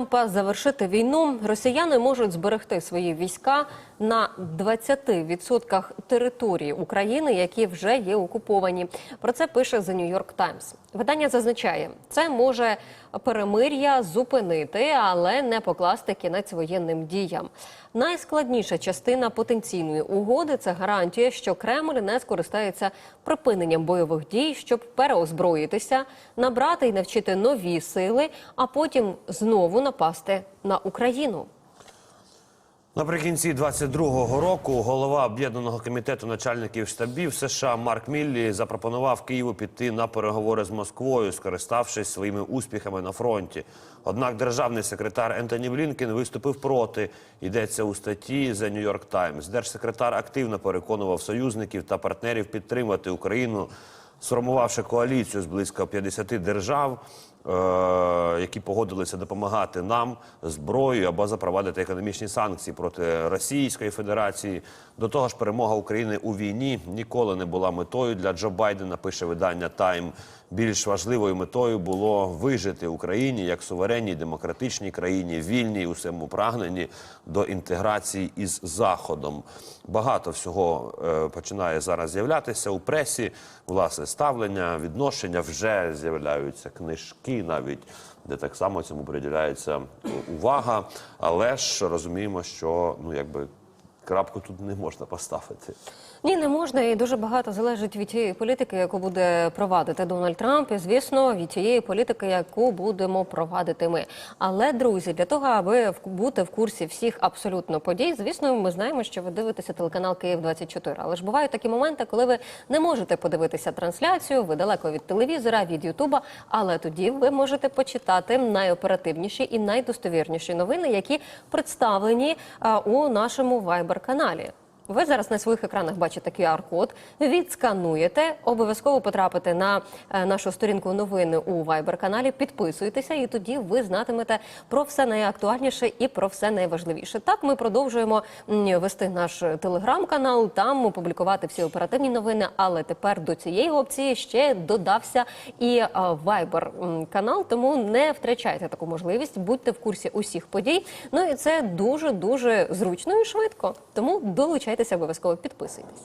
Трампа завершити війну росіяни можуть зберегти свої війська на 20% території України, які вже є окуповані. Про це пише The New York Times. Видання зазначає, це може перемир'я зупинити, але не покласти кінець воєнним діям. Найскладніша частина потенційної угоди це гарантія, що Кремль не скористається припиненням бойових дій, щоб переозброїтися, набрати і навчити нові сили, а потім знову напасти на Україну. Наприкінці 22-го року голова об'єднаного комітету начальників штабів США Марк Міллі запропонував Києву піти на переговори з Москвою, скориставшись своїми успіхами на фронті. Однак державний секретар Ентоні Блінкен виступив проти. Йдеться у статті The New York Times. Держсекретар активно переконував союзників та партнерів підтримати Україну, сформувавши коаліцію з близько 50 держав. Е, Які погодилися допомагати нам зброєю або запровадити економічні санкції проти Російської Федерації. До того ж, перемога України у війні ніколи не була метою для Джо Байдена. Пише видання Тайм. Більш важливою метою було вижити Україні як суверенній демократичній країні, вільній у своєму прагненні до інтеграції із Заходом. Багато всього е, починає зараз з'являтися у пресі. Власне ставлення, відношення вже з'являються книжки, навіть де так само цьому приділяється увага. Але ж розуміємо, що ну якби крапку тут не можна поставити. Ні, не можна, і дуже багато залежить від тієї політики, яку буде провадити Дональд Трамп, і звісно, від тієї політики, яку будемо провадити ми. Але друзі, для того, аби бути в курсі всіх абсолютно подій, звісно, ми знаємо, що ви дивитеся телеканал Київ 24 Але ж бувають такі моменти, коли ви не можете подивитися трансляцію, ви далеко від телевізора, від Ютуба. Але тоді ви можете почитати найоперативніші і найдостовірніші новини, які представлені у нашому Viber каналі. Ви зараз на своїх екранах бачите QR-код, відскануєте, обов'язково потрапите на е, нашу сторінку новини у Viber-каналі, підписуйтеся, і тоді ви знатимете про все найактуальніше і про все найважливіше. Так ми продовжуємо вести наш телеграм-канал, там публікувати всі оперативні новини. Але тепер до цієї опції ще додався і е, Viber-канал, тому не втрачайте таку можливість, будьте в курсі усіх подій. Ну і це дуже дуже зручно і швидко. Тому долучайтеся обов'язково, підписуйтесь.